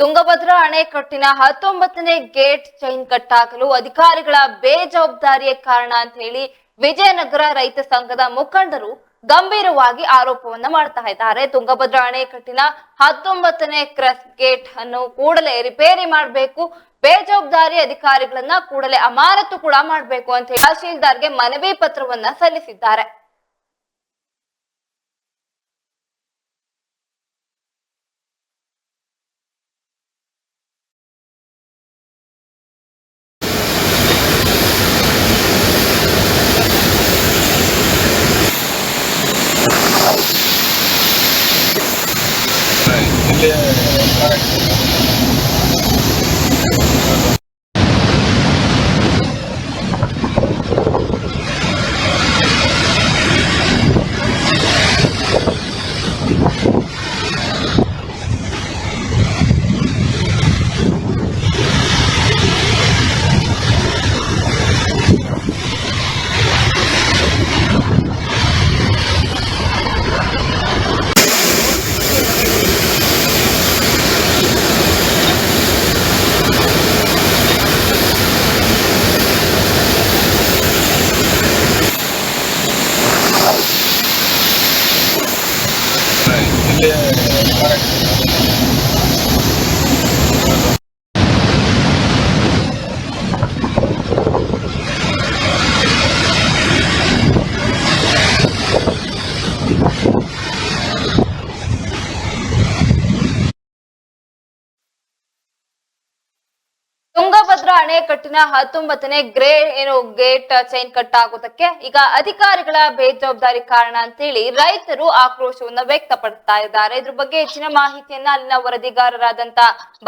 ತುಂಗಭದ್ರಾ ಅಣೆಕಟ್ಟಿನ ಹತ್ತೊಂಬತ್ತನೇ gate chain ಕಟ್ಟಾಕಲು ಅಧಿಕಾರಿಗಳ ಬೇಜವಾಬ್ದಾರಿಯ ಕಾರಣ ಅಂತ ಹೇಳಿ ವಿಜಯನಗರ ರೈತ ಸಂಘದ ಮುಖಂಡರು ಗಂಭೀರವಾಗಿ ಆರೋಪವನ್ನ ಮಾಡ್ತಾ ಇದ್ದಾರೆ. ತುಂಗಭದ್ರಾ ಅಣೆಕಟ್ಟಿನ ಹತ್ತೊಂಬತ್ತನೇ ಕ್ರಸ್ ಗೇಟ್ ಅನ್ನು ಕೂಡಲೇ ರಿಪೇರಿ ಮಾಡಬೇಕು. ಬೇಜವಾಬ್ದಾರಿ ಅಧಿಕಾರಿಗಳನ್ನ ಕೂಡಲೇ ಅಮಾನತು ಕೂಡ ಮಾಡಬೇಕು ಅಂತ ಹೇಳಿ ತಹಶೀಲ್ದಾರ್ಗೆ ಮನವಿ ಪತ್ರವನ್ನ ಸಲ್ಲಿಸಿದ್ದಾರೆ ತುಂಗಭದ್ರಾ ಅಣೆಕಟ್ಟಿನ ಹತ್ತೊಂಬತ್ತನೇ ಗ್ರೇ, ಏನು ಗೇಟ್ ಚೈನ್ ಕಟ್ ಆಗೋದಕ್ಕೆ ಈಗ ಅಧಿಕಾರಿಗಳ ಬೇಜವಾಬ್ದಾರಿ ಕಾರಣ ಅಂತೇಳಿ ರೈತರು ಆಕ್ರೋಶವನ್ನ ವ್ಯಕ್ತಪಡಿಸ್ತಾ ಇದ್ದಾರೆ. ಇದ್ರ ಬಗ್ಗೆ ಹೆಚ್ಚಿನ ಮಾಹಿತಿಯನ್ನ ಅಲ್ಲಿನ ವರದಿಗಾರರಾದಂತ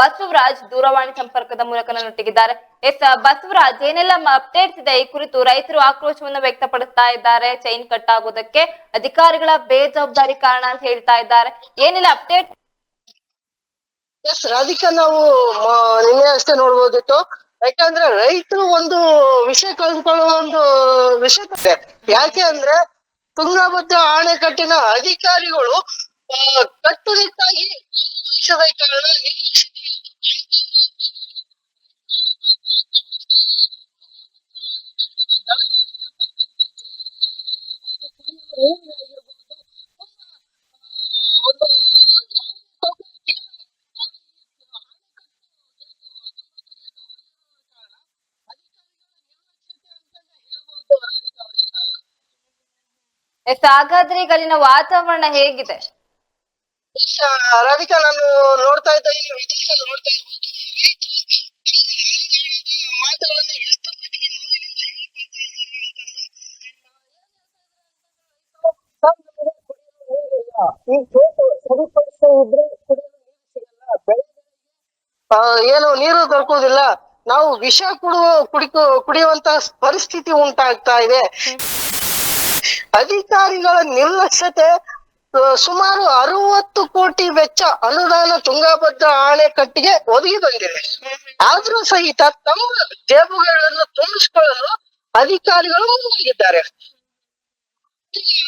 ಬಸವರಾಜ್ ದೂರವಾಣಿ ಸಂಪರ್ಕದ ಮೂಲಕ ನನ್ನೊಟ್ಟಿಗಿದ್ದಾರೆ. ಎಸ್, ಬಸವರಾಜ್, ಏನೆಲ್ಲ ಅಪ್ಡೇಟ್ಸ್ ಇದೆ ಈ ಕುರಿತು ರೈತರು ಆಕ್ರೋಶವನ್ನ ವ್ಯಕ್ತಪಡಿಸ್ತಾ ಇದ್ದಾರೆ ಚೈನ್ ಕಟ್ ಆಗೋದಕ್ಕೆ ಅಧಿಕಾರಿಗಳ ಬೇಜವಾಬ್ದಾರಿ ಕಾರಣ ಅಂತ ಹೇಳ್ತಾ ಇದ್ದಾರೆ. ಏನೆಲ್ಲ ಅಪ್ಡೇಟ್ ಎಸ್ ರಾಧಿಕಾ, ನಾವು ನಿನ್ನೆ ಅಷ್ಟೇ ನೋಡ್ಬೋದಿತ್ತು. ಯಾಕಂದ್ರೆ ರೈತರು ಒಂದು ವಿಷಯ ಕಳೆದುಕೊಳ್ಳುವ ಒಂದು ವಿಷಯ. ಯಾಕೆ ಅಂದ್ರೆ ತುಂಗಭದ್ರಾ ಅಣೆಕಟ್ಟಿನ ಅಧಿಕಾರಿಗಳು ಕಟ್ಟುನಿಟ್ಟಾಗಿ ನಮ್ಮ ವಯಸ್ಸದ ಕಾರಣ ಎಸ್ ಹಾಗಾದ್ರೆ ಈಗ ಅಲ್ಲಿನ ವಾತಾವರಣ ಹೇಗಿದೆ? ರಾಧಿಕಾ ನಾನು ನೋಡ್ತಾ ಇದ್ದ ಈ ವಿದೇಶದಲ್ಲಿ ನೋಡ್ತಾ ಇರ್ಬೋದು. ಮಾತುಗಳನ್ನು ಎಷ್ಟು ಮಟ್ಟಿಗೆ ನೋವಿನಿಂದ ಹೇಳ್ಕೊಳ್ತಾ ಇದ್ದಾರೆ ಅಂತಂದ್ರೆ ಈ ಕೇಟು ಸರಿಪಡಿಸದೇ ಇದ್ರೆ ಕುಡಿಯಲು ನೀರು ಸಿಗಲ್ಲ ಬೆಳೆ ಆ, ಏನು ನೀರು ದೊರಕುವುದಿಲ್ಲ. ನಾವು ವಿಷ ಕುಡುವ ಕುಡಿಕೋ ಕುಡಿಯುವಂತ ಪರಿಸ್ಥಿತಿ ಉಂಟಾಗ್ತಾ ಇದೆ. ಅಧಿಕಾರಿಗಳ ನಿರ್ಲಕ್ಷ್ಯತೆ ಸುಮಾರು ಅರವತ್ತು ಕೋಟಿ ವೆಚ್ಚ ಅನುದಾನ ತುಂಗಭದ್ರಾ ಆಣೆಕಟ್ಟಿಗೆ ಒದಗಿ ಬಂದಿದೆ. ಆದ್ರೂ ಸಹಿತ ತಮ್ಮ ಜೇಬುಗಳನ್ನು ತುಂಬಿಸಿಕೊಳ್ಳಲು ಅಧಿಕಾರಿಗಳು ಮುಂದಾಗಿದ್ದಾರೆ.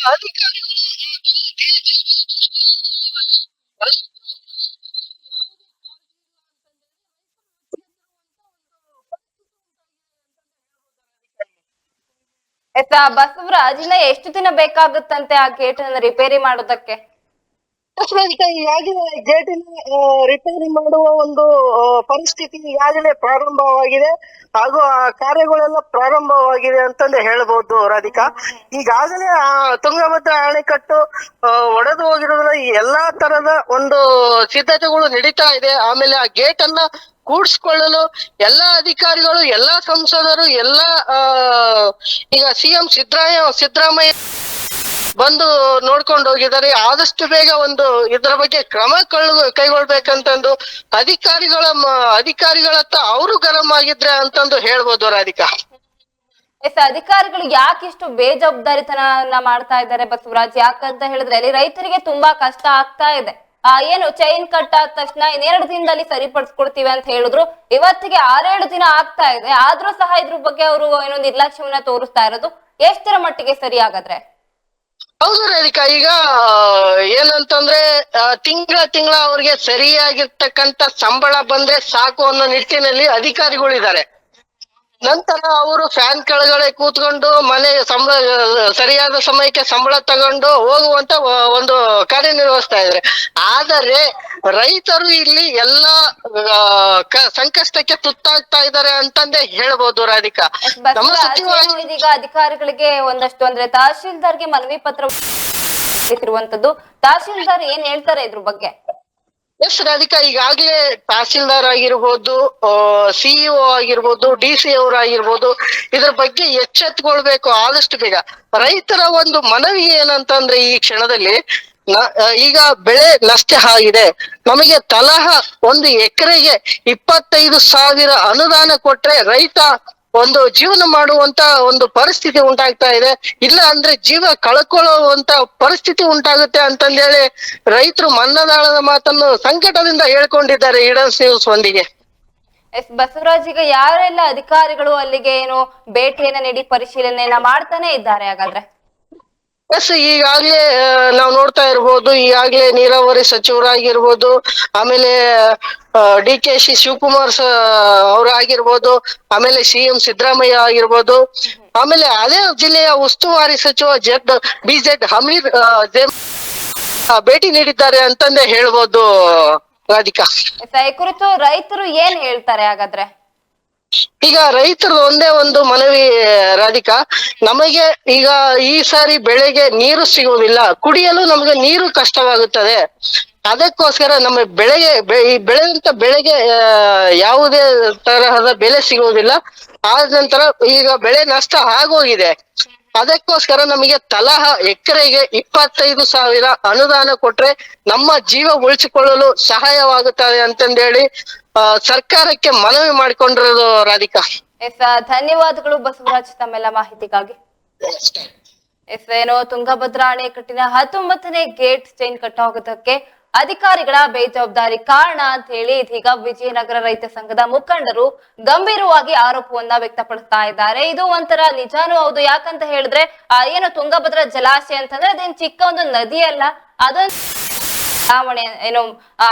ಅಧಿಕಾರಿಗಳು ಆ, ತಮ್ಮ ಜೇ- ಜೇಬನ್ನು ತುಂಬಿಸಿಕೊಳ್ಳುವಾಗ ರೈತರು- ರೈತರಿಗೆ ಯಾವುದೇ ಕಾಳಜಿ ಇಲ್ಲ ಬಸವರಾಜ್ ಇನ್ನ ಎಷ್ಟು ದಿನ ಬೇಕಾಗುತ್ತಂತೆ ಆ ಗೇಟ್ ಅನ್ನ ರಿಪೇರಿ ಮಾಡೋದಕ್ಕೆ? ರಾಧಿಕಾ ಈಗಾಗಲೇ ಗೇಟಿನ ರಿಪೇರಿ ಮಾಡುವ ಒಂದು ಪರಿಸ್ಥಿತಿ ಈಗಾಗಲೇ ಪ್ರಾರಂಭವಾಗಿದೆ. ಹಾಗೂ ಆ ಕಾರ್ಯಗಳೆಲ್ಲ ಪ್ರಾರಂಭವಾಗಿದೆ ಅಂತಂದು ಹೇಳ್ಬೋದು ರಾಧಿಕಾ. ಈಗಾಗಲೇ, ಆ, ತುಂಗಭದ್ರಾ ಅಣೆಕಟ್ಟು ಒಡೆದು ಹೋಗಿರೋದ್ರ ಎಲ್ಲಾ ತರದ ಒಂದು ಸಿದ್ಧತೆಗಳು ನಡೀತಾ ಇದೆ. ಆಮೇಲೆ ಆ ಗೇಟ್ ಅನ್ನ ಕೂಡ್ಸ್ಕೊಳ್ಳಲು ಎಲ್ಲಾ ಅಧಿಕಾರಿಗಳು, ಎಲ್ಲಾ ಸಂಸದರು, ಎಲ್ಲಾ ಈಗ ಸಿಎಂ ಸಿದ್ದರಾಮಯ್ಯ ಸಿದ್ದರಾಮಯ್ಯ ಬಂದು ನೋಡ್ಕೊಂಡು ಹೋಗಿದ್ದಾರೆ. ಆದಷ್ಟು ಬೇಗ ಒಂದು ಇದರ ಬಗ್ಗೆ ಕ್ರಮ ಕೈಗೊಳ್ಬೇಕಂತಂದು ಅಧಿಕಾರಿಗಳ ಅಧಿಕಾರಿಗಳತ್ತ ಅವರು ಗರಂ ಆಗಿದ್ರೆ ಅಂತಂದು ಹೇಳ್ಬೋದು ರಾಧಿಕಾ. ಎಸ್, ಅಧಿಕಾರಿಗಳು ಯಾಕೆ ಇಷ್ಟು ಬೇಜವಾಬ್ದಾರಿತನ ಮಾಡ್ತಾ ಇದ್ದಾರೆ ಬಸವರಾಜ್? ಯಾಕಂತ ಹೇಳಿದ್ರೆ ಅಲ್ಲಿ ರೈತರಿಗೆ ತುಂಬಾ ಕಷ್ಟ ಆಗ್ತಾ ಇದೆ. ಆ, ಏನು ಚೈನ್ ಕಟ್ ಆದ ತಕ್ಷಣ ಇನ್ನೆರಡು ದಿನದಲ್ಲಿ ಸರಿಪಡಿಸ್ಕೊಡ್ತೀವಿ ಅಂತ ಹೇಳಿದ್ರು. ಇವತ್ತಿಗೆ ಆರೇಳು ದಿನ ಆಗ್ತಾ ಇದೆ. ಆದ್ರೂ ಸಹ ಇದ್ರ ಬಗ್ಗೆ ಅವರು ಏನೋ ನಿರ್ಲಕ್ಷ್ಯವನ್ನ ತೋರಿಸ್ತಾ ಇರೋದು. ಎಷ್ಟರ ಮಟ್ಟಿಗೆ ಸರಿ ಹಾಗಾದ್ರೆ ಹೌದು ರೇಖಾ ಈಗ ಏನಂತಂದ್ರೆ ತಿಂಗಳ ತಿಂಗಳ ಅವ್ರಿಗೆ ಸರಿಯಾಗಿರ್ತಕ್ಕಂತ ಸಂಬಳ ಬಂದ್ರೆ ಸಾಕು ಅನ್ನೋ ನಿಟ್ಟಿನಲ್ಲಿ ಅಧಿಕಾರಿಗಳಿದ್ದಾರೆ. ನಂತರ ಅವರು ಫ್ಯಾನ್ ಕೆಳಗಡೆ ಕೂತ್ಕೊಂಡು ಮನೆ ಸಂಬಳ ಸರಿಯಾದ ಸಮಯಕ್ಕೆ ಸಂಬಳ ತಗೊಂಡು ಹೋಗುವಂತ ಒಂದು ಕಾರ್ಯನಿರ್ವಹಿಸ್ತಾ ಇದ್ದಾರೆ. ಆದರೆ ರೈತರು ಇಲ್ಲಿ ಎಲ್ಲ ಸಂಕಷ್ಟಕ್ಕೆ ತುತ್ತಾಗ್ತಾ ಇದ್ದಾರೆ ಅಂತಂದೇ ಹೇಳ್ಬೋದು ರಾಧಿಕಾ. ನಮ್ಮ ಇದೀಗ ಅಧಿಕಾರಿಗಳಿಗೆ ಒಂದಷ್ಟು ಅಂದ್ರೆ ತಹಶೀಲ್ದಾರ್ಗೆ ಮನವಿ ಪತ್ರ ತಹಶೀಲ್ದಾರ್ ಏನ್ ಹೇಳ್ತಾರೆ ಇದ್ರ ಬಗ್ಗೆ? ಎಸ್ ರಾಧಿಕಾ ಈಗಾಗ್ಲೇ ತಹಸೀಲ್ದಾರ್ ಆಗಿರ್ಬೋದು ಸಿಇಒ ಆಗಿರ್ಬೋದು ಡಿ ಸಿ ಅವರಾಗಿರ್ಬೋದು ಇದ್ರ ಬಗ್ಗೆ ಎಚ್ಚೆತ್ಕೊಳ್ಬೇಕು ಆದಷ್ಟು ಬೇಗ. ರೈತರ ಒಂದು ಮನವಿ ಏನಂತಂದ್ರೆ ಈ ಕ್ಷಣದಲ್ಲಿ ಈಗ ಬೆಳೆ ನಷ್ಟ ಆಗಿದೆ. ನಮಗೆ ತಲಹ ಒಂದು ಎಕರೆಗೆ ಇಪ್ಪತ್ತೈದು ಸಾವಿರ ಅನುದಾನ ಕೊಟ್ರೆ ರೈತ ಒಂದು ಜೀವನ ಮಾಡುವಂತ ಒಂದು ಪರಿಸ್ಥಿತಿ ಉಂಟಾಗ್ತಾ ಇದೆ. ಇಲ್ಲ ಅಂದ್ರೆ ಜೀವ ಕಳ್ಕೊಳ್ಳುವಂತ ಪರಿಸ್ಥಿತಿ ಉಂಟಾಗುತ್ತೆ ಅಂತಂದೇಳಿ ರೈತರು ಮನ್ನದಾಳದ ಮಾತನ್ನು ಸಂಕಟದಿಂದ ಹೇಳ್ಕೊಂಡಿದ್ದಾರೆ ಈಡನ್ಸ್ ನ್ಯೂಸ್ ಒಂದಿಗೆ. ಎಸ್ ಬಸವರಾಜ್ ಈಗ ಯಾರೆಲ್ಲ ಅಧಿಕಾರಿಗಳು ಅಲ್ಲಿಗೆ ಏನು ಭೇಟಿಯನ್ನ ನೀಡಿ ಪರಿಶೀಲನೆಯನ್ನ ಮಾಡ್ತಾನೆ ಇದ್ದಾರೆ ಹಾಗಾದ್ರೆ? ಎಸ್ ಈಗಾಗ್ಲೇ ನಾವು ನೋಡ್ತಾ ಇರ್ಬೋದು ಈಗಾಗ್ಲೇ ನೀರಾವರಿ ಸಚಿವರಾಗಿರ್ಬೋದು ಆಮೇಲೆ ಡಿ ಕೆ ಶಿ ಶಿವಕುಮಾರ್ ಅವ್ರು ಅವರಾಗಿರ್ಬೋದು ಆಮೇಲೆ ಸಿ ಎಂ ಸಿದ್ದರಾಮಯ್ಯ ಆಗಿರ್ಬೋದು ಆಮೇಲೆ ಅದೇ ಜಿಲ್ಲೆಯ ಉಸ್ತುವಾರಿ ಸಚಿವ ಜೆಡ್ ಬಿ ಜೆಡ್ ಆ, ಭೇಟಿ ನೀಡಿದ್ದಾರೆ ಅಂತಂದೇ ಹೇಳ್ಬೋದು ರಾಧಿಕಾ. ಈ ಕುರಿತು ರೈತರು ಏನ್ ಹೇಳ್ತಾರೆ ಹಾಗಾದ್ರೆ? ಈಗ ರೈತರು ಒಂದೇ ಒಂದು ಮನವಿ ರಾಧಿಕಾ. ನಮಗೆ ಈಗ ಈ ಸಾರಿ ಬೆಳೆಗೆ ನೀರು ಸಿಗುವುದಿಲ್ಲ. ಕುಡಿಯಲು ನಮಗೆ ನೀರು ಕಷ್ಟವಾಗುತ್ತದೆ. ಅದಕ್ಕೋಸ್ಕರ ನಮ್ಮ ಬೆಳೆಗೆ ಈ ಬೆಳೆದಂತ ಬೆಳೆಗೆ ಯಾವುದೇ ತರಹದ ಬೆಲೆ ಸಿಗುವುದಿಲ್ಲ. ಆದ ನಂತರ ಈಗ ಬೆಳೆ ನಷ್ಟ ಆಗೋಗಿದೆ. ಅದಕ್ಕೋಸ್ಕರ ನಮಗೆ ತಲಹ ಎಕರೆಗೆ ಇಪ್ಪತ್ತೈದು ಸಾವಿರ ಅನುದಾನ ಕೊಟ್ರೆ ನಮ್ಮ ಜೀವ ಉಳಿಸಿಕೊಳ್ಳಲು ಸಹಾಯವಾಗುತ್ತದೆ ಅಂತಂದೇಳಿ ಆ, ಸರ್ಕಾರಕ್ಕೆ ಮನವಿ ಮಾಡಿಕೊಂಡಿರೋದು ರಾಧಿಕಾ. ಎಸ್ ಧನ್ಯವಾದಗಳು ಬಸವರಾಜ್ ತಮ್ಮೆಲ್ಲ ಮಾಹಿತಿಗಾಗಿ. ಎಸ್ ಏನೋ ತುಂಗಭದ್ರಾ ಅಣೆಕಟ್ಟಿನ ಹತ್ತೊಂಬತ್ತನೇ ಗೇಟ್ ಚೈನ್ ಕಟ್ಟಾಗೋದಕ್ಕೆ ಅಧಿಕಾರಿಗಳ ಬೇಜವಾಬ್ದಾರಿ ಕಾರಣ ಅಂತ ಹೇಳಿ ಇದೀಗ ವಿಜಯನಗರ ರೈತ ಸಂಘದ ಮುಖಂಡರು ಗಂಭೀರವಾಗಿ ಆರೋಪವನ್ನ ವ್ಯಕ್ತಪಡಿಸ್ತಾ ಇದ್ದಾರೆ. ಇದು ಒಂಥರ ನಿಜಾನು ಹೌದು? ಯಾಕಂತ ಹೇಳಿದ್ರೆ ಏನು ತುಂಗಭದ್ರಾ ಜಲಾಶಯ ಅಂತಂದ್ರೆ ಅದೇನ್ ಚಿಕ್ಕ ಒಂದು ನದಿ ಅಲ್ಲ ಅದೊಂದು ಬದಲಾವಣೆ ಏನು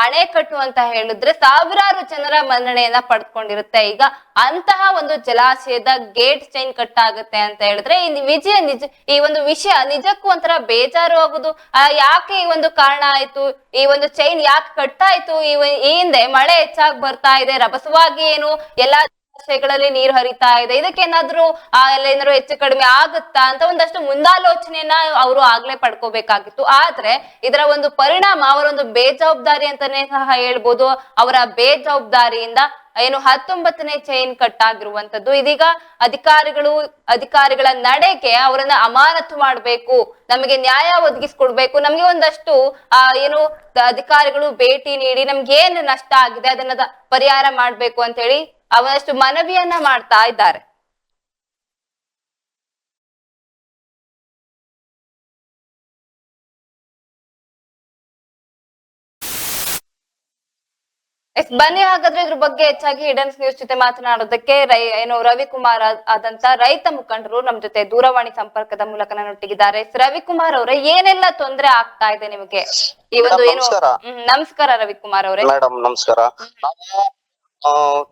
ಅಣೆಕಟ್ಟು ಅಂತ ಹೇಳಿದ್ರೆ ಸಾವಿರಾರು ಜನರ ಮನ್ನಣೆಯನ್ನ ಪಡ್ಕೊಂಡಿರುತ್ತೆ. ಈಗ ಅಂತಹ ಒಂದು ಜಲಾಶಯದ ಗೇಟ್ ಚೈನ್ ಕಟ್ ಆಗುತ್ತೆ ಅಂತ ಹೇಳಿದ್ರೆ ಈ ವಿಜಯ ನಿಜ, ಈ ಒಂದು ವಿಷಯ ನಿಜಕ್ಕೂ ಒಂಥರ ಬೇಜಾರು ಆಗುದು. ಯಾಕೆ ಈ ಒಂದು ಕಾರಣ ಆಯ್ತು? ಈ ಒಂದು ಚೈನ್ ಯಾಕೆ ಕಟ್ಟಾಯ್ತು? ಈ ಹಿಂದೆ ಮಳೆ ಹೆಚ್ಚಾಗಿ ಬರ್ತಾ ಇದೆ, ರಭಸವಾಗಿ ಏನು, ಎಲ್ಲಾ ಜಲಾಶಯಗಳಲ್ಲಿ ನೀರು ಹರಿತಾ ಇದೆ. ಇದಕ್ಕೇನಾದ್ರೂ ಏನಾದ್ರು ಹೆಚ್ಚು ಕಡಿಮೆ ಆಗುತ್ತಾ ಅಂತ ಒಂದಷ್ಟು ಮುಂದಾಲೋಚನೆಯನ್ನ ಅವರು ಆಗ್ಲೇ ಪಡ್ಕೋಬೇಕಾಗಿತ್ತು. ಆದ್ರೆ, ಇದರ ಒಂದು ಪರಿಣಾಮ, ಅವರ ಒಂದು ಬೇಜವಾಬ್ದಾರಿ ಅಂತಾನೆ ಸಹ ಹೇಳ್ಬೋದು. ಅವರ ಬೇಜವಾಬ್ದಾರಿಯಿಂದ ಏನು ಹತ್ತೊಂಬತ್ತನೇ ಚೈನ್ ಕಟ್ ಆಗಿರುವಂತದ್ದು ಇದೀಗ ಅಧಿಕಾರಿಗಳು, ಅಧಿಕಾರಿಗಳ ನಡೆಗೆ ಅವರನ್ನ ಅಮಾನತು ಮಾಡಬೇಕು. ನಮಗೆ ನ್ಯಾಯ ಒದಗಿಸ್ಕೊಡ್ಬೇಕು. ನಮ್ಗೆ ಒಂದಷ್ಟು, ಆ, ಏನು ಅಧಿಕಾರಿಗಳು ಭೇಟಿ ನೀಡಿ ನಮ್ಗೆ ಏನ್ ನಷ್ಟ ಆಗಿದೆ ಅದನ್ನ ಪರಿಹಾರ ಮಾಡ್ಬೇಕು ಅಂತ ಹೇಳಿ ಅವನಷ್ಟು ಮನವಿಯನ್ನ ಮಾಡ್ತಾ ಇದ್ದಾರೆ. ಎಸ್ ಬನ್ನಿ ಹಾಗಾದ್ರೆ ಇದ್ರ ಬಗ್ಗೆ ಹೆಚ್ಚಾಗಿ ಹಿಡನ್ಸ್ ನ್ಯೂಸ್ ಜೊತೆ ಮಾತನಾಡೋದಕ್ಕೆ ರೈ ಏನು ರವಿಕುಮಾರ್ ಆದಂತ ರೈತ ಮುಖಂಡರು ನಮ್ ಜೊತೆ ದೂರವಾಣಿ ಸಂಪರ್ಕದ ಮೂಲಕ ನನ್ನೊಟ್ಟಿಗಿದ್ದಾರೆ. ರವಿಕುಮಾರ್ ಅವರೇ ಏನೆಲ್ಲ ತೊಂದರೆ ಆಗ್ತಾ ಇದೆ ನಿಮಗೆ? ಈ ಒಂದು ಏನು ನಮಸ್ಕಾರ. ಹ್ಮ್, ನಮಸ್ಕಾರ ರವಿಕುಮಾರ್ ಅವರೇ. ನಮಸ್ಕಾರ.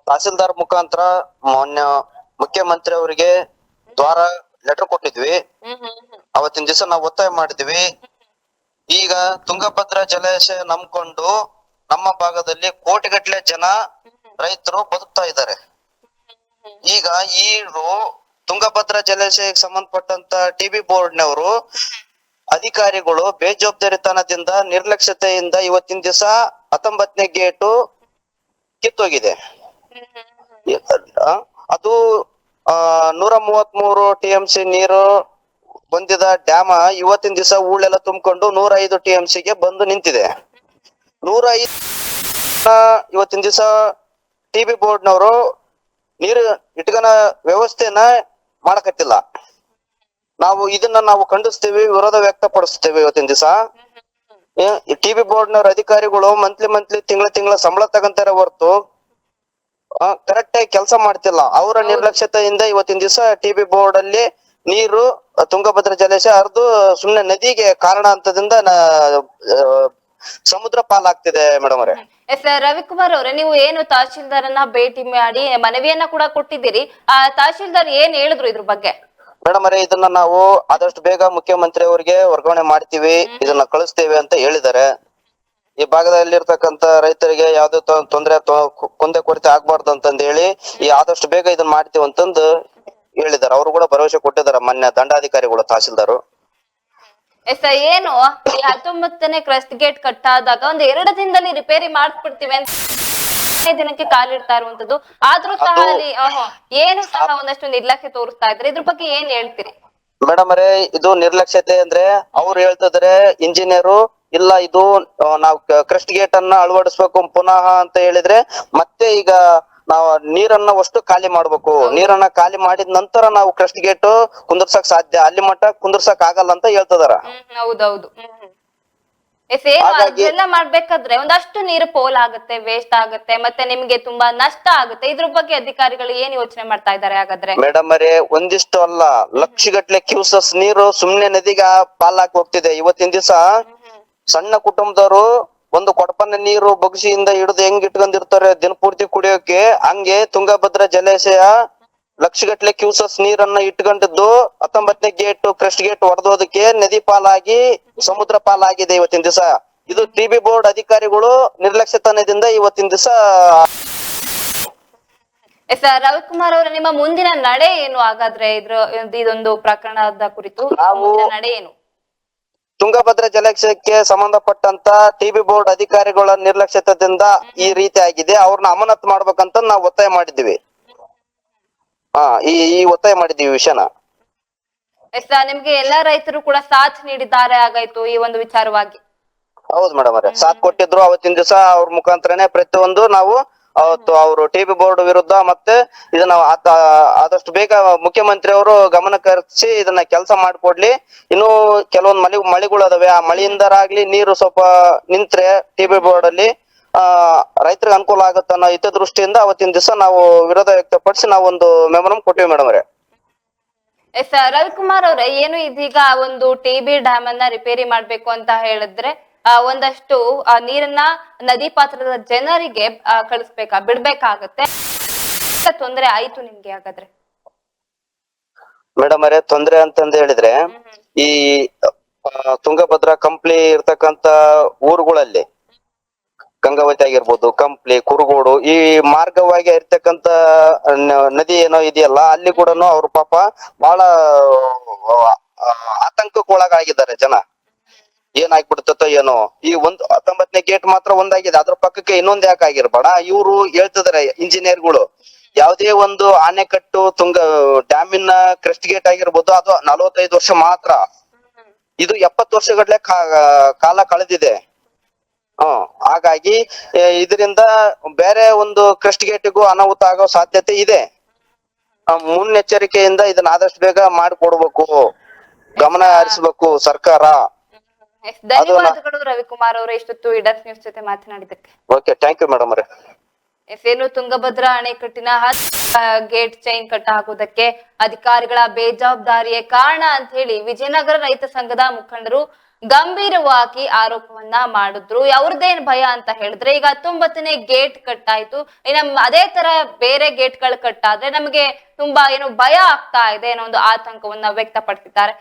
ತಹಸೀಲ್ದಾರ್ ಮುಖಾಂತರ ಮಾನ್ಯ ಮುಖ್ಯಮಂತ್ರಿ ಅವರಿಗೆ ದ್ವಾರ ಲೆಟರ್ ಕೊಟ್ಟಿದ್ವಿ. ಅವತ್ತಿನ ದಿವಸ ನಾವು ಒತ್ತಾಯ ಮಾಡಿದ್ವಿ. ಈಗ ತುಂಗಭದ್ರಾ ಜಲಾಶಯ ನಂಬ್ಕೊಂಡು ನಮ್ಮ ಭಾಗದಲ್ಲಿ ಕೋಟಿಗಟ್ಟಲೆ ಜನ ರೈತರು ಬದುಕ್ತಾ ಇದ್ದಾರೆ. ಈಗ ಈ ತುಂಗಭದ್ರಾ ಜಲಾಶಯಕ್ಕೆ ಸಂಬಂಧಪಟ್ಟಂತ ಟಿಬಿ ಬೋರ್ಡ್ನವರು ಅಧಿಕಾರಿಗಳು ಬೇಜವಾಬ್ದಾರಿತನದಿಂದ ನಿರ್ಲಕ್ಷ್ಯತೆಯಿಂದ ಇವತ್ತಿನ ದಿವಸ ಹತ್ತೊಂಬತ್ತನೇ ಗೇಟು ಕಿತ್ತೋಗಿದೆ. ಅದು ಆ, ನೂರ ಮೂವತ್ತ್ ಮೂರು ಟಿ ಎಂ ಸಿ ನೀರು ಬಂದಿದ ಡ್ಯಾಮ ಇವತ್ತಿನ ದಿವಸ ಹೂಳೆಲ್ಲ ತುಂಬಿಕೊಂಡು ನೂರ ಐದು ಟಿ ಎಂ ಗೆ ಬಂದು ನಿಂತಿದೆ. ನೂರ ಐದು ಇವತ್ತಿನ ದಿವಸ ಟಿ ಬಿ ಬೋರ್ಡ್ನವರು ನೀರು ಇಟ್ಕನ ವ್ಯವಸ್ಥೆನ ಮಾಡಕತ್ತಿಲ್ಲ. ನಾವು ಇದನ್ನ ನಾವು ಖಂಡಿಸ್ತೀವಿ ವಿರೋಧ ವ್ಯಕ್ತಪಡಿಸ್ತೇವೆ ಇವತ್ತಿನ ದಿವಸ. ಟಿ ಬೋರ್ಡ್ ನವ್ರ ಅಧಿಕಾರಿಗಳು ಮಂತ್ಲಿ ಮಂತ್ಲಿ ತಿಂಗಳ ತಿಂಗಳ ಸಂಬಳ ತಗಂತಾರ ಹೊರತು ಕರೆಕ್ಟ್ ಆಗಿ ಕೆಲಸ ಮಾಡ್ತಿಲ್ಲ. ಅವರ ನಿರ್ಲಕ್ಷ್ಯತೆಯಿಂದ ಇವತ್ತಿನ ದಿವಸ ಟಿ ಬಿ ಬೋರ್ಡ್ ಅಲ್ಲಿ ನೀರು ತುಂಗಭದ್ರಾ ಜಲಾಶಯ ಹರಿದು ಸುಮ್ನೆ ನದಿಗೆ ಕಾರಣ ಅಂತದಿಂದ ಸಮುದ್ರ ಪಾಲಾಗ್ತಿದೆ ಮೇಡಮ್ ಅವರೇ. ಎಸ್ ರವಿಕುಮಾರ್ ಅವರೇ ನೀವು ಏನು ತಹಶೀಲ್ದಾರನ್ನ ಭೇಟಿ ಮಾಡಿ ಮನವಿಯನ್ನ ಕೂಡ ಕೊಟ್ಟಿದ್ದೀರಿ. ಆ ತಹಶೀಲ್ದಾರ್ ಏನ್ ಹೇಳಿದ್ರು ಇದ್ರ ಬಗ್ಗೆ? ಮೇಡಮ್ ಅರೇ ಇದನ್ನ ನಾವು ಆದಷ್ಟು ಬೇಗ ಮುಖ್ಯಮಂತ್ರಿ ಅವರಿಗೆ ವರ್ಗಾವಣೆ ಮಾಡ್ತೀವಿ, ಇದನ್ನ ಕಳಿಸ್ತೇವೆ ಅಂತ ಹೇಳಿದ್ದಾರೆ. ಈ ಭಾಗದಲ್ಲಿರ್ತಕ್ಕಂತ ರೈತರಿಗೆ ಯಾವ್ದೇ ತೊಂದ್ರೆ ಕೊಂದೆ ಕೊರತೆ ಆಗ್ಬಾರ್ದು ಅಂತಂದ ಹೇಳಿ ಈ ಆದಷ್ಟು ಬೇಗ ಇದನ್ನ ಮಾಡ್ತೀವಿ ಅಂತಂದು ಹೇಳಿದ್ದಾರೆ. ಅವರು ಕೂಡ ಭರವಸೆ ಕೊಟ್ಟಿದ್ದಾರೆ ಮೊನ್ನೆ ದಂಡಾಧಿಕಾರಿಗಳು, ತಹಸೀಲ್ದಾರು. ಎಸ್ ಏನು? ಈ ಹತ್ತೊಂಬತ್ತನೇ ಕ್ರಸ್ಟ್ ಗೇಟ್ ಕಟ್ಟಾದಾಗ ಒಂದ್ ಎರಡು ದಿನದಲ್ಲಿ ರಿಪೇರಿ ಮಾಡಿಸ್ಬಿಡ್ತೀವಿ ಅಂತ. ಹದಿನೈದು ದಿನಕ್ಕೆ ಕಾಲಿಡ್ತಾ ಇರುವಂತದ್ದು. ಆದ್ರೂ ಸಹ ಅಲ್ಲಿ ಏನು ಸಹ ಒಂದಷ್ಟು ನಿರ್ಲಕ್ಷ್ಯ ತೋರಿಸ್ತಾ ಇದ್ರೆ ಇದ್ರ ಬಗ್ಗೆ ಏನ್ ಹೇಳ್ತೀರಿ? ಮೇಡಮ್ ಅರೇ ಇದು ನಿರ್ಲಕ್ಷ್ಯತೆ ಅಂದ್ರೆ ಅವ್ರು ಹೇಳ್ತಿದ್ರೆ ಇಂಜಿನಿಯರು ಇಲ್ಲ ಇದು ನಾವ್ ಕ್ರಸ್ಟ್ ಗೇಟ್ ಅನ್ನ ಅಳವಡಿಸ್ಬೇಕು ಪುನಃ ಅಂತ ಹೇಳಿದ್ರೆ ಮತ್ತೆ ಈಗ ನಾವು ನೀರನ್ನ ಅಷ್ಟು ಖಾಲಿ ಮಾಡ್ಬೇಕು. ನೀರನ್ನ ಖಾಲಿ ಮಾಡಿದ ನಂತರ ನಾವು ಕ್ರಸ್ಟ್ ಗೇಟ್ ಕುಂದರ್ಸಕ್ ಸಾಧ್ಯ. ಅಲ್ಲಿ ಮಟ್ಟ ಕುಂದರ್ಸಕ್ ಆಗಲ್ಲ ಅಂತ ಹೇಳ್ತದಾರ. ಹೌದೌದು. ಅದೆಲ್ಲ ಮಾಡ್ಬೇಕಾದ್ರೆ ಒಂದಷ್ಟು ನೀರು ಪೋಲ್ ಆಗುತ್ತೆ ವೇಸ್ಟ್ ಆಗುತ್ತೆ ಮತ್ತೆ ನಿಮ್ಗೆ ತುಂಬಾ ನಷ್ಟ ಆಗುತ್ತೆ. ಇದ್ರ ಬಗ್ಗೆ ಅಧಿಕಾರಿಗಳು ಏನ್ ಯೋಚನೆ ಮಾಡ್ತಾ ಇದ್ದಾರೆ ಹಾಗಾದ್ರೆ? ಮೇಡಮ್ ಅರೇ ಒಂದಿಷ್ಟು ಅಲ್ಲ ಲಕ್ಷಗಟ್ಲೆ ಕ್ಯೂಸಸ್ ನೀರು ಸುಮ್ನೆ ನದಿಗೆ ಪಾಲಾಕ್ ಹೋಗ್ತಿದೆ. ಇವತ್ತಿನ ದಿವಸ ಸಣ್ಣ ಕುಟುಂಬದವರು ಒಂದು ಕೊಡಪನ್ನ ನೀರು ಬಗ್ಸಿಯಿಂದ ಹಿಡಿದು ಹೆಂಗ್ ಇಟ್ಕೊಂಡಿರ್ತಾರೆ ದಿನಪೂರ್ತಿ ಕುಡಿಯೋಕೆ ಹಂಗೆ ತುಂಗಭದ್ರಾ ಜಲಾಶಯ ಲಕ್ಷಗಟ್ಲೆ ಕ್ಯೂಸಸ್ ನೀರನ್ನ ಇಟ್ಕೊಂಡಿದ್ದು ಹತ್ತೊಂಬತ್ತನೇ ಗೇಟ್ ಕ್ರೆಸ್ಟ್ ಗೇಟ್ ಹೊಡೆದೋದಕ್ಕೆ ನದಿ ಪಾಲಾಗಿ ಸಮುದ್ರ ಪಾಲಾಗಿದೆ ಇವತ್ತಿನ ದಿವಸ. ಇದು ಟಿ ಬಿ ಬೋರ್ಡ್ ಅಧಿಕಾರಿಗಳು ನಿರ್ಲಕ್ಷ್ಯತನದಿಂದ ಇವತ್ತಿನ ದಿವಸ ಎಸ್ ರವಿಕುಮಾರ್ ಅವರ ನಿಮ್ಮ ಮುಂದಿನ ನಡೆ ಏನು? ಹಾಗಾದ್ರೆ ಇದ್ರ ಇದೊಂದು ಪ್ರಕರಣದ ಕುರಿತು ನಾವು- ನಡೆ ಏನು? ತುಂಗಭದ್ರಾ ಜಲಾಶಯಕ್ಕೆ ಸಂಬಂಧಪಟ್ಟಂತ ಟಿಬಿ ಬೋರ್ಡ್ ಅಧಿಕಾರಿಗಳ ನಿರ್ಲಕ್ಷ್ಯತೆಯಿಂದ ಈ ರೀತಿ ಆಗಿದೆ. ಅವ್ರನ್ನ ಅಮಾನತ್ ಮಾಡ್ಬೇಕಂತ ನಾವು ಒತ್ತಾಯ ಮಾಡಿದ್ದೀವಿ. ಹಾ ಈ ಈ ಒತ್ತಾಯ ಮಾಡಿದ್ದೀವಿ ವಿಷಯನ. ಎಸ್ ನಿಮ್ಗೆ ಎಲ್ಲಾ ರೈತರು ಕೂಡ ಸಾಥ್ ನೀಡಿದ್ದಾರೆ ಆಗಾಯ್ತು ಈ ಒಂದು ವಿಚಾರವಾಗಿ. ಹೌದು ಮೇಡಮ್ ಅವರೇ. ಸಾಥ್ ಕೊಟ್ಟಿದ್ರು ಅವತ್ತಿನ ದಿವಸ ಅವ್ರ ಮುಖಾಂತರನೇ ಪ್ರತಿಯೊಂದು ನಾವು ಅವತ್ತು ಅವರು ಟಿಬಿ ಬೋರ್ಡ್ ವಿರುದ್ಧ ಮತ್ತೆ ಇದನ್ನ ಆತ- ಆದಷ್ಟು ಬೇಗ ಮುಖ್ಯಮಂತ್ರಿ ಅವರು ಗಮನ ಕರೆಸಿ ಇದನ್ನ ಕೆಲಸ ಮಾಡ್ಕೊಡ್ಲಿ. ಇನ್ನು ಕೆಲವೊಂದು ಮಳೆ ಮಳೆಗಳು ಅದಾವೆ. ಆ ಮಳೆಯಿಂದರಾಗ್ಲಿ ನೀರು ಸ್ವಲ್ಪ ನಿಂತ್ರೆ ಟಿಬಿ ಬೋರ್ಡ್ ಅಲ್ಲಿ ಆ ರೈತರಿಗೆ ಅನುಕೂಲ ಆಗುತ್ತೆ ಅನ್ನೋ ಹಿತದೃಷ್ಟಿಯಿಂದ ಅವತ್ತಿನ ದಿವಸ ನಾವು ವಿರೋಧ ವ್ಯಕ್ತಪಡಿಸಿ ನಾವು ಒಂದು ಮೆಮೊರಂ ಕೊಟ್ಟಿವಿ ಮೇಡಮ್ ಅವರೇ. ಎಸ್ ರವಿಕುಮಾರ್ ಅವ್ರೆ ಏನು ಇದೀಗ ಒಂದು ಟಿ ಬಿ ಡ್ಯಾಮ್ ಅನ್ನ ರಿಪೇರಿ ಮಾಡ್ಬೇಕು ಅಂತ ಹೇಳಿದ್ರೆ ಒಂದಷ್ಟು ಆ, ನೀರನ್ನ ನದಿ ಪಾತ್ರದ ಜನರಿಗೆ ಕಳಿಸ್ಬೇಕಾ ಬಿಡ್ಬೇಕಾಗತ್ತೆ? ತೊಂದರೆ ಆಯ್ತು ನಿಮ್ಗೆ ಹಾಗಾದ್ರೆ? ಮೇಡಮ್ ಅವರೇ ತೊಂದ್ರೆ ಅಂತಂದ್ ಹೇಳಿದ್ರೆ ಈ ತುಂಗಭದ್ರಾ ಕಂಪ್ಲಿ ಇರ್ತಕ್ಕಂತ ಊರುಗಳಲ್ಲಿ ಗಂಗಾವತಿ ಆಗಿರ್ಬೋದು ಕಂಪ್ಲಿ, ಕುರುಗೋಡು, ಈ ಮಾರ್ಗವಾಗಿ ಇರ್ತಕ್ಕಂತ ನದಿ ಏನೋ ಇದೆಯಲ್ಲ, ಅಲ್ಲಿ ಕೂಡ ಅವ್ರ ಪಾಪ ಬಹಳ ಆತಂಕಕ್ಕೊಳಗಾಗಿದ್ದಾರೆ ಜನ. ಏನಾಗ್ಬಿಡ್ತೋ ಏನೋ. ಈ ಒಂದ್ ಹತ್ತೊಂಬತ್ತನೇ ಗೇಟ್ ಮಾತ್ರ ಒಂದಾಗಿದೆ. ಅದ್ರ ಪಕ್ಕಕ್ಕೆ ಇನ್ನೊಂದ್ ಯಾಕೆ ಆಗಿರ್ಬೇಡ? ಇವ್ರು ಹೇಳ್ತಿದಾರೆ ಇಂಜಿನಿಯರ್ಗಳು. ಯಾವುದೇ ಒಂದು ಆಣೆಕಟ್ಟು ತುಂಗ, ಡ್ಯಾಮಿನ ಕ್ರೆಸ್ಟ್ ಗೇಟ್ ಆಗಿರ್ಬೋದು ಅದು ನಲವತ್ತೈದು ವರ್ಷ ಮಾತ್ರ. ಇದು ಎಪ್ಪತ್ತು ವರ್ಷಗಟ್ಲೆ ಕಾಲ ಕಳೆದಿದೆ. ಹ್ಮ್ ಹಾಗಾಗಿ ಇದರಿಂದ ಬೇರೆ ಒಂದು ಕ್ರೆಸ್ಟ್ ಗೇಟ್ಗೂ ಅನಾಹುತ ಆಗೋ ಸಾಧ್ಯತೆ ಇದೆ. ಮುನ್ನೆಚ್ಚರಿಕೆಯಿಂದ ಇದನ್ನ ಆದಷ್ಟು ಬೇಗ ಮಾಡಿಕೊಡ್ಬೇಕು. ಗಮನ ಹರಿಸ್ಬೇಕು ಸರ್ಕಾರ. ಧನ್ಯವಾದಗಳು ರವಿಕುಮಾರ್ ಅವರು ಇಷ್ಟೊತ್ತು ಇಡಸ್ ನ್ಯೂಸ್ ಜೊತೆ ಮಾತನಾಡಿದ್ದಕ್ಕೆ. ಓಕೆ ಥ್ಯಾಂಕ್ ಯು ಮೇಡಮ್ ಅವರೇ. ಎಸ್ ಏನು ತುಂಗಭದ್ರಾ ಅಣೆಕಟ್ಟಿನ ಗೇಟ್ ಚೈನ್ ಕಟ್ ಹಾಕುವುದಕ್ಕೆ ಅಧಿಕಾರಿಗಳ ಬೇಜವಾಬ್ದಾರಿಯೇ ಕಾರಣ ಅಂತ ಹೇಳಿ ವಿಜಯನಗರ ರೈತ ಸಂಘದ ಮುಖಂಡರು ಗಂಭೀರವಾಗಿ ಆರೋಪವನ್ನ ಮಾಡಿದ್ರು. ಅವ್ರದ್ದೇನ್ ಭಯ ಅಂತ ಹೇಳಿದ್ರೆ ಈಗ ಹತ್ತೊಂಬತ್ತನೇ ಗೇಟ್ ಕಟ್ ಆಯ್ತು ಇನ್ನ ಅದೇ ತರ ಬೇರೆ ಗೇಟ್ಗಳು ಕಟ್ ಆದ್ರೆ ನಮಗೆ ತುಂಬಾ ಏನು ಭಯ ಆಗ್ತಾ ಇದೆ ಅನ್ನೋ ಒಂದು ಆತಂಕವನ್ನ ವ್ಯಕ್ತಪಡಿಸಿದ್ದಾರೆ.